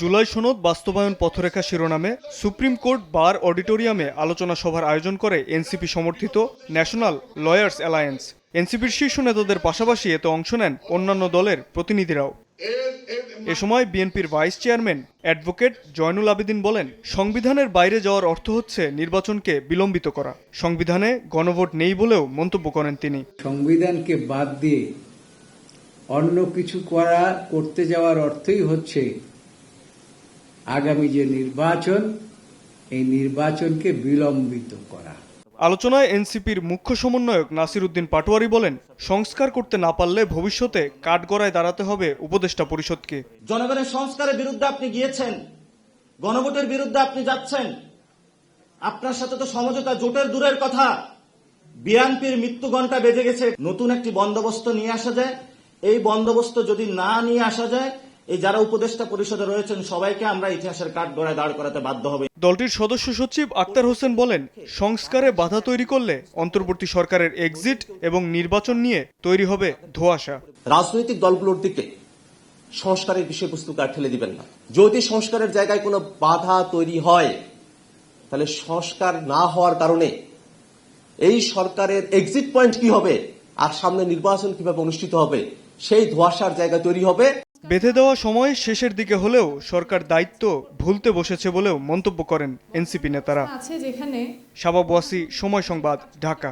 জুলাই সনদ বাস্তবায়ন পথরেখা শিরোনামে সুপ্রিম কোর্ট বার অডিটোরিয়ামে আলোচনা সভার আয়োজন করে এনসিপি সমর্থিত ন্যাশনাল লয়ার্স অ্যালায়েন্স। এনসিপির শীর্ষ নেতাদের পাশাপাশি এতে অংশ নেন অন্যান্য দলের প্রতিনিধিরাও। এ সময় বিএনপির vice chairman advocate Joynul Abedin বলেন সংবিধানের বাইরে যাওয়ার অর্থ হচ্ছে নির্বাচনকে বিলম্বিত করা। সংবিধানে গণভোট নেই বলেও মন্তব্য করেন তিনি। সংবিধানকে বাদ দিয়ে অন্য কিছু করা করতে যাওয়ার অর্থই হচ্ছে আগামী যে নির্বাচন এই নির্বাচনকে বিলম্বিত করা। আলোচনায় এনসিপির মুখ্য সমন্বয়ক নাসির উদ্দিন পাটোয়ারি বলেন সংস্কার করতে না পারলে ভবিষ্যতে কাঠগড়ায় দাঁড়াতে হবে উপদেষ্টা পরিষদকে। জনগণের সংস্কারের বিরুদ্ধে আপনি গিয়েছেন গণভোটের বিরুদ্ধে আপনি যাচ্ছেন। আপনার সাথে তো সমঝোতা জোটের দূরের কথা। বিএনপির মৃত্যু ঘণ্টা বেজে গেছে নতুন একটি বন্দোবস্ত নিয়ে আসা যায়। এই বন্দোবস্ত যদি না নিয়ে আসা যায় এই যারা উপদেষ্টা পরিষদে রয়েছেন সবাইকে আমরা ইতিহাসের কাঠ গড়ায় দাঁড় করাতে বাধ্য হবে। দলটির সদস্য সচিব আক্তার হোসেন বলেন সংস্কারে বাধা তৈরি করলে অন্তর্বর্তী সরকারের এক্সিট এবং নির্বাচন নিয়ে তৈরি হবে ধোঁয়াশা। রাজনৈতিক দলগুলোর দিকে সংস্কারের বিষয়বস্তুকে আর ঠেলে দিবেন না। যদি সংস্কারের জায়গায় কোনো বাধা তৈরি হয় তাহলে সংস্কার না হওয়ার কারণে এই সরকারের এক্সিট পয়েন্ট কি হবে আর সামনে নির্বাচন কীভাবে অনুষ্ঠিত হবে সেই ধোয়াশার জায়গা তৈরি হবে। বেঁধে দেওয়া সময় শেষের দিকে হলেও সরকার দায়িত্ব ভুলতে বসেছে বলেও মন্তব্য করেন এনসিপি নেতারা। আছে যেখানে শাবাব ওয়াসি সময় সংবাদ ঢাকা।